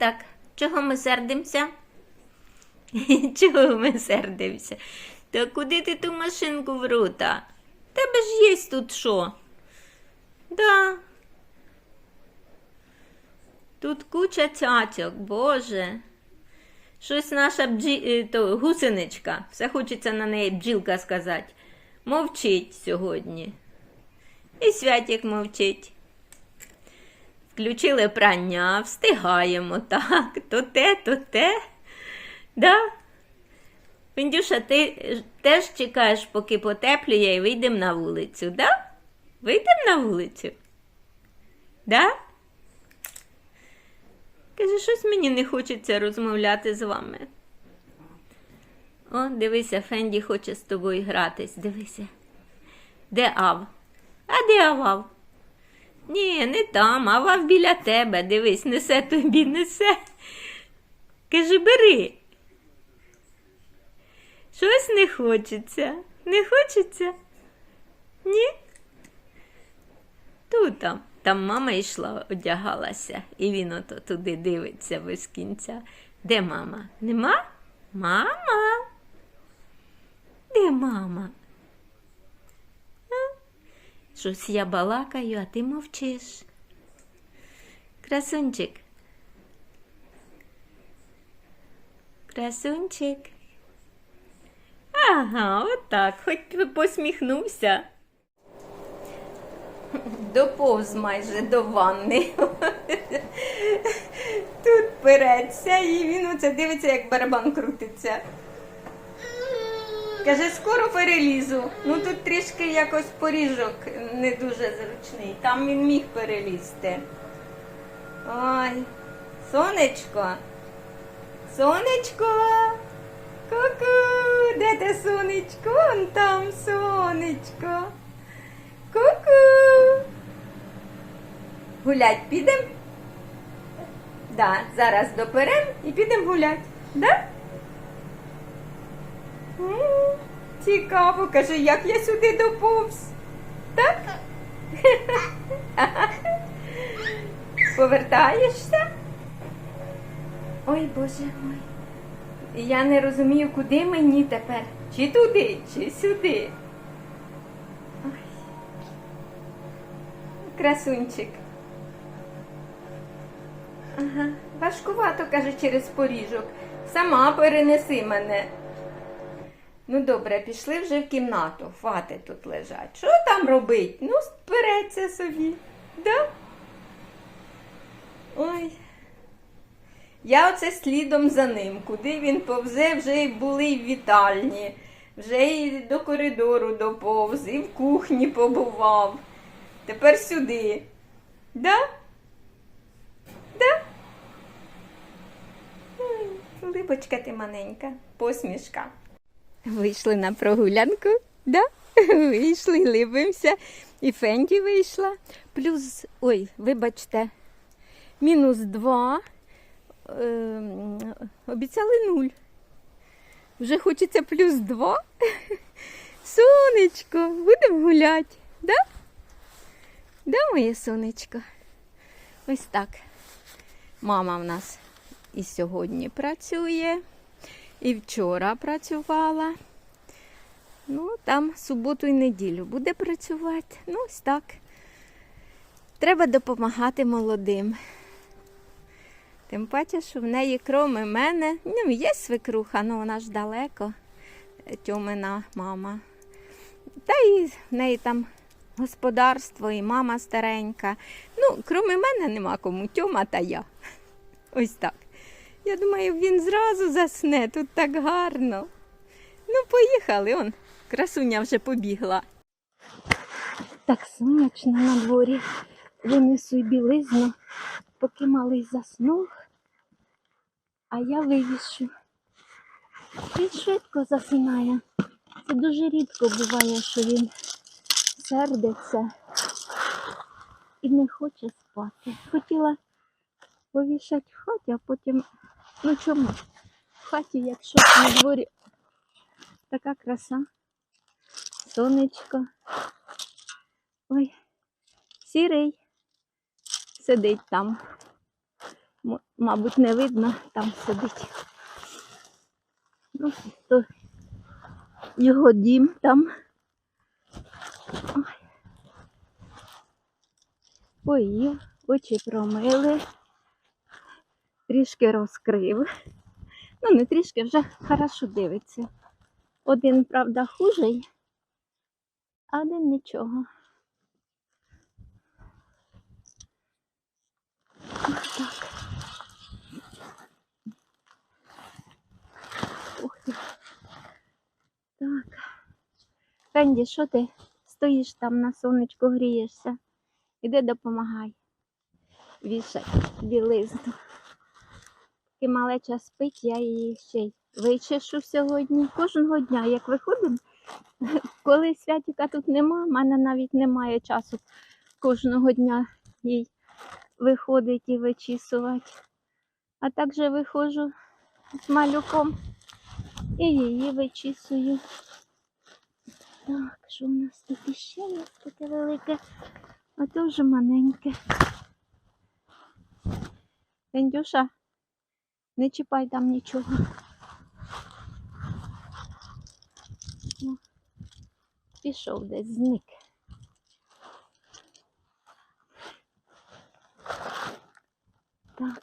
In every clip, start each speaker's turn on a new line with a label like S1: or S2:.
S1: так? Чого ми сердимося? Чого ми сердимося? Та куди ти ту машинку в рота? Тебе ж є тут що? Да. Тут куча цяцьок, боже. Щось наша бджі... е, то, гусеничка, все хочеться на неї бджілка сказати. Мовчить сьогодні. І святік мовчить. Включили прання, встигаємо, так, то те, то те. Да? Піндюша, ти теж чекаєш, поки потеплює і вийдемо на вулицю, да? Вийдемо на вулицю? Да? Каже, щось мені не хочеться розмовляти з вами. О, дивися, Фенді хоче з тобою гратись. Дивися. Де Ав? А де Авав? Ні, не там, а Авав біля тебе. Дивись, несе тобі, несе. Каже, бери. Щось не хочеться. Не хочеться? Ні? Тут там. Там мама йшла, одягалася, і він ото туди дивиться без кінця. Де мама? Нема? Мама? Де мама? Щось я балакаю, а ти мовчиш. Красунчик. Красунчик. Ага, отак, хоч би посміхнувся. Доповз майже до ванни. Тут переться, і він оце дивиться, як барабан крутиться. Каже, скоро перелізу. Ну тут трішки якось поріжок не дуже зручний. Там він міг перелізти. Ой, сонечко. Сонечко. Ку-ку, де те сонечко? Вон там сонечко. Ку-ку. Гулять підемо? Да, зараз доперем і підемо гулять. Да? Цікаво, каже, як я сюди доповз. Так? Повертаєшся? Ой, Боже мой. Я не розумію, куди мені тепер. Чи туди, чи сюди. Ой. Красунчик. Ага. Важкувато, каже, через поріжок. Сама перенеси мене. Ну, добре, пішли вже в кімнату. Хватить тут лежать. Що там робить? Ну, спереться собі. Да? Ой. Я оце слідом за ним. Куди він повзе, вже були й в вітальні, вже й до коридору доповз, і в кухні побував. Тепер сюди. Да? Да? Ой, Липочка ти маленька, посмішка. Вийшли на прогулянку, да? Вийшли, либимося. І Фенді вийшла. Плюс, ой, вибачте, мінус два. Ем, обіцяли нуль. Вже хочеться плюс два. Сонечко, будемо гуляти, да? Да, моє сонечко? Ось так. Мама в нас і сьогодні працює, і вчора працювала. Ну, там суботу і неділю буде працювати. Ну, ось так. Треба допомагати молодим. Тим паче, що в неї, кроме мене, ну, є свекруха, але вона ж далеко, Тьомина мама. Та і в неї там господарство, і мама старенька. Ну, кроме мене нема кому Тьома та я. Ось так. Я думаю, він зразу засне, тут так гарно. Ну, поїхали, он, красуня вже побігла. Так сонячно на дворі. Винесу й білизну, поки малий заснув, а я вивішу. Він швидко засинає. Це дуже рідко буває, що він сердиться і не хоче спати. Хотіла повішати в хаті, а потім, ну чому? В хаті, якщо на дворі така краса, сонечко. Ой, сірий сидить там. Мабуть, не видно, там сидить. Ну, то його дім там. Ой. Поїв, очі промили, трішки розкрив. Ну, не трішки, вже хорошо дивиться. Один, правда, хужий, а один нічого. Так. Ух ти. Так. Фенді, що ти стоїш там на сонечку, грієшся? Іди допомагай. Вішай білизну. Поки малеча спить, я її ще й вичешу сьогодні. Кожного дня, як виходимо, коли святіка тут нема, в мене навіть немає часу кожного дня їй виходить і вичісувати. А також виходжу з малюком і її вичісую. Так, що у нас тут іще є таке велике, а то вже маленьке. Вендюша, не чіпай там нічого. Ну, пішов десь, зник. Так.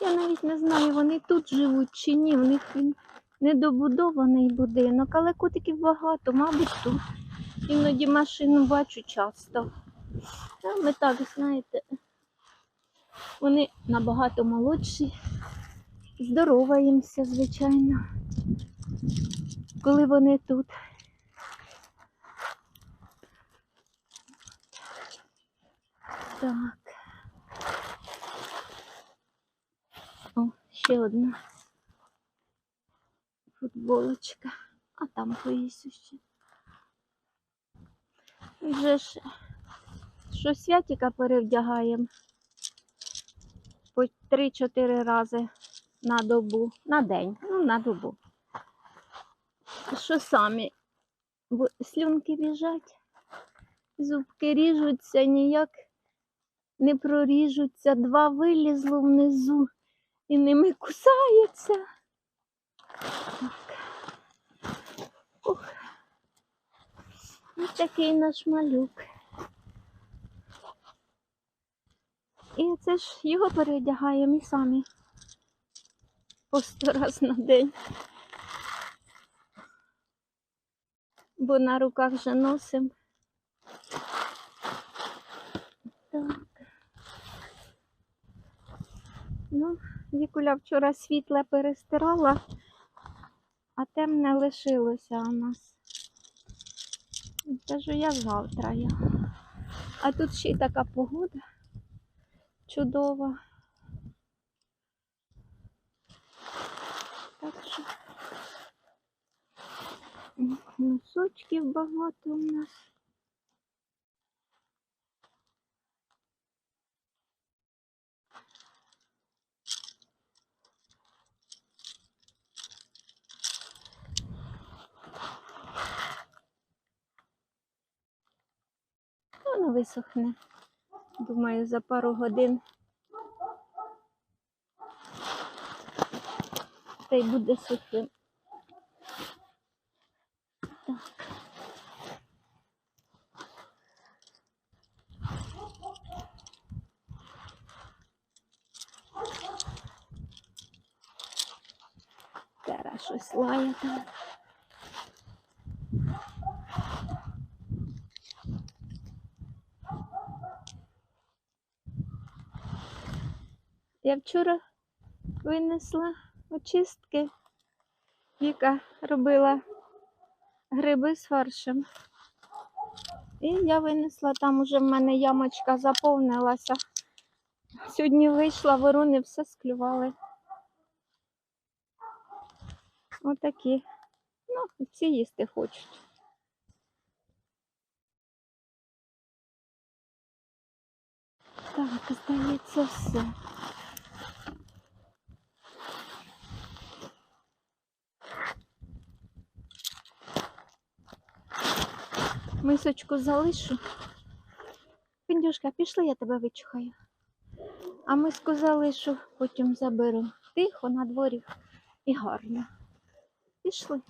S1: Я навіть не знаю, вони тут живуть чи ні. У них він недобудований будинок, але котиків багато, мабуть, тут. Іноді машину бачу часто. Та ми так, знаєте, вони набагато молодші, здороваємося, звичайно, коли вони тут. Так. О, ще одна футболочка. А там повісю ще. Вже ж що святіка перевдягаємо 3-4 рази на добу, на день, ну на добу. Що самі? Слюнки біжать, зубки ріжуться, ніяк не проріжуться, два вилізло внизу і ними кусаються. Ось такий наш малюк. І це ж його переодягаємо і самі по сто раз на день. Бо на руках вже носимо. Ну, Вікуля вчора світле перестирала, а темне лишилося у нас. Кажу, я завтра я. А тут ще й така погода чудова. Так що носочків багато у нас. Воно висохне. Думаю, за пару годин. Та буде сухим. Так. Зараз щось лає там. Я вчора винесла очистки. Віка робила гриби з фаршем. І я винесла, там уже в мене ямочка заповнилася. Сьогодні вийшла, ворони все склювали. Отакі. Ну, всі їсти хочуть. Так, здається, все. Мисочку залишу. Піндюшка, пішли, я тебе вичухаю. А ми сказали, що потім заберемо. Тихо на дворі і гарно. Пішли.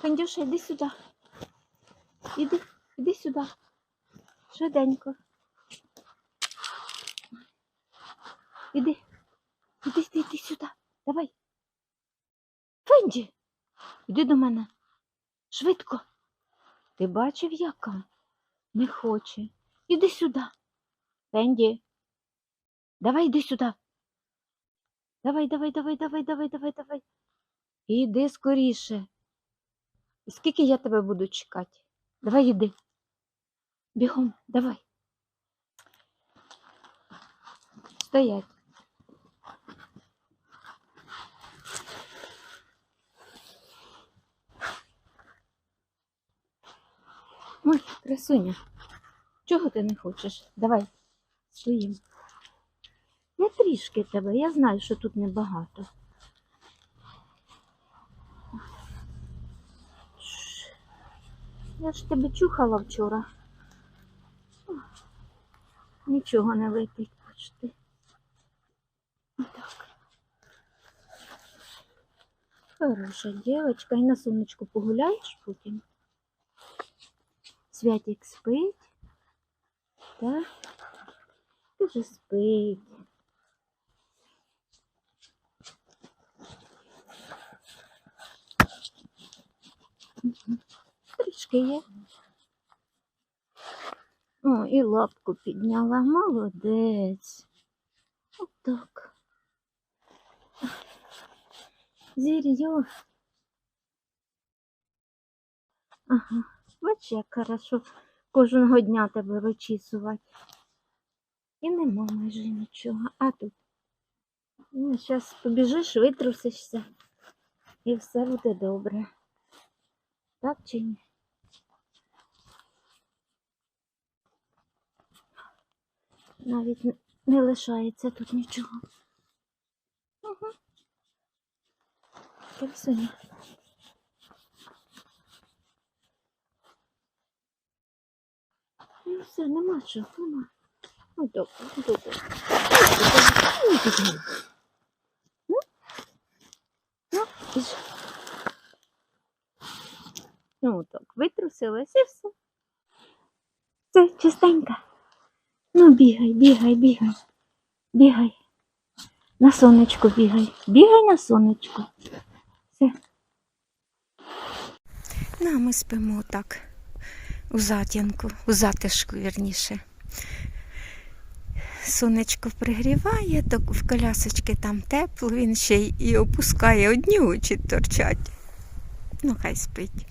S1: Фендюша, іди сюди. Іди, іди сюди. Швиденько. Іди. Іди, іди, іди сюди. Давай. Фенді, іди до мене. Швидко. Ти бачив, яка? Не хоче. Іди сюди. Фенді. Давай іди сюди. Давай, давай, давай, давай, давай, давай, давай. Іди скоріше. Скільки я тебе буду чекати? Давай іди. Бігом, давай. Стоять. Ой, красуня. Чого ти не хочеш? Давай, стоїм. Я трішки тебе, я знаю, що тут небагато. Я ж тебе чухала вчора. Нічого не летить почти. Так. Хороша дівчинка. І на сонечку погуляєш потім? Святик спить. Так? Дуже спить. Мгм. Трішки є. О, і лапку підняла. Молодець. Отак. Зір'ю. Ага. Бач, як хорошо кожного дня тебе вичісувати. І нема майже нічого. А тут. Ну, зараз побіжиш, витрусишся, і все буде добре. Так чи ні? Навіть не- лишається тут нічого. Угу. Красуня. Ну все, нема чого, нема. Ну добре, добре. Ну. Ну, ну. Ну так, витрусилась і все. Все, чистенька. Ну, бігай, бігай, бігай. Бігай. На сонечку бігай. Бігай на сонечку. Все. Ну, а ми спимо так. У затінку, у затишку, вірніше. Сонечко пригріває, то в колясочки там тепло, він ще й опускає одні очі торчать. Ну, хай спить.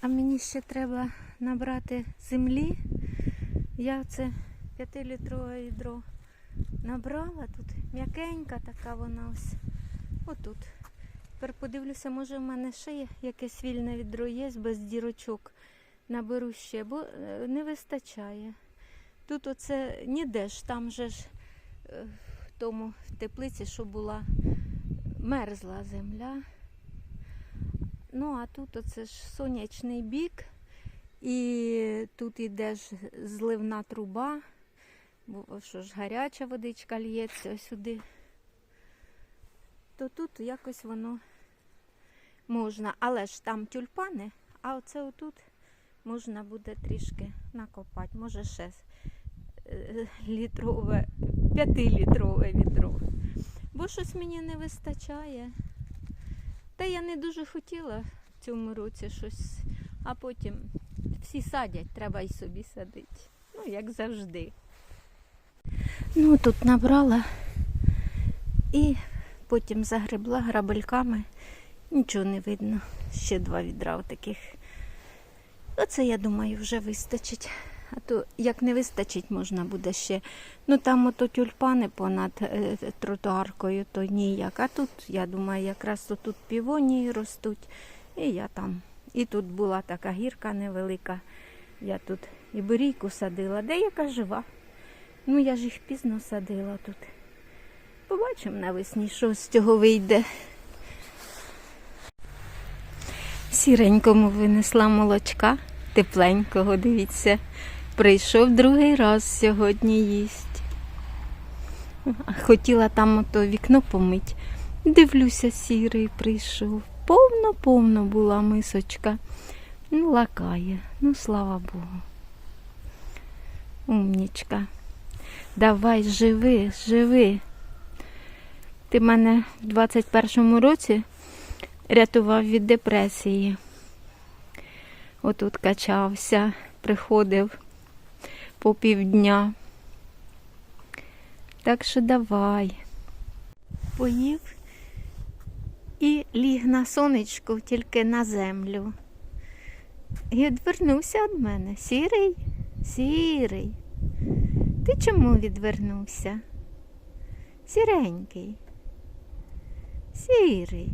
S1: А мені ще треба набрати землі. Я це 5-літрове відро набрала. Тут м'якенька така вона ось. Отут. Тепер подивлюся, може в мене ще є якесь вільне відро є без дірочок. Наберу ще, бо е, не вистачає. Тут оце ніде ж, там же ж е, в тому теплиці, що була мерзла земля. Ну, а тут оце ж сонячний бік, і тут іде ж зливна труба, бо що ж гаряча водичка лється сюди. То тут якось воно можна. Але ж там тюльпани, а оце отут можна буде трішки накопати. Може ще е, літрове, п'ятилітрове відро. Бо щось мені не вистачає. Та я не дуже хотіла в цьому році щось, а потім всі садять, треба й собі садити. Ну, як завжди. Ну, тут набрала і потім загребла грабельками. Нічого не видно. Ще два відра таких. Оце, я думаю, вже вистачить. А то як не вистачить, можна буде ще. Ну там ото тюльпани понад е, тротуаркою, то ніяк. А тут, я думаю, якраз тут півонії ростуть. І я там. І тут була така гірка невелика. Я тут і бурійку садила, деяка жива. Ну я ж їх пізно садила тут. Побачимо навесні, що з цього вийде. Сіренькому винесла молочка, тепленького, дивіться. Прийшов другий раз сьогодні їсть. Хотіла там ото вікно помить. Дивлюся, сірий прийшов. Повно-повно була мисочка. Ну, лакає. Ну, слава Богу. Умнічка. Давай, живи, живи. Ти мене в 21-му році рятував від депресії. Отут качався, приходив по півдня. Так що давай. Поїв і ліг на сонечку, тільки на землю. І відвернувся від мене. Сірий, сірий. Ти чому відвернувся? Сіренький. Сірий.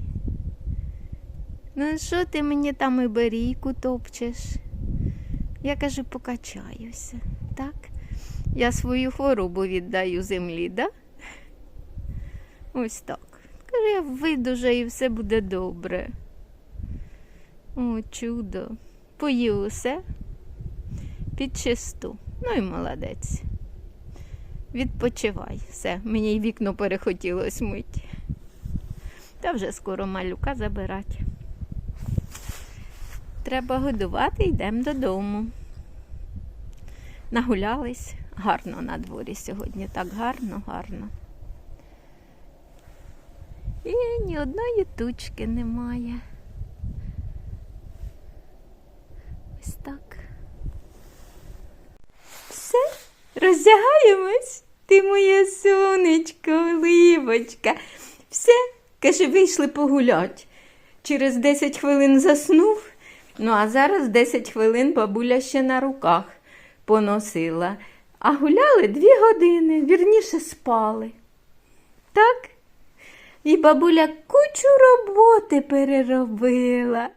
S1: Ну, що ти мені там і берійку топчеш? Я кажу, покачаюся, так? Я свою хворобу віддаю землі, да? Ось так. Кажу, я видужа і все буде добре. О, чудо. Поїв усе під чисту. Ну і молодець. Відпочивай. Все, мені й вікно перехотілось мить. Та вже скоро малюка забирати. Треба годувати, йдемо додому. Нагулялись гарно на дворі сьогодні, так гарно, гарно. І ні одної тучки немає. Ось так. Все, роздягаємось. Ти моє сонечко, ливочка. Все, каже, вийшли погулять. Через 10 хвилин заснув. Ну, а зараз 10 хвилин бабуля ще на руках поносила. А гуляли дві години, вірніше спали. Так? І бабуля кучу роботи переробила.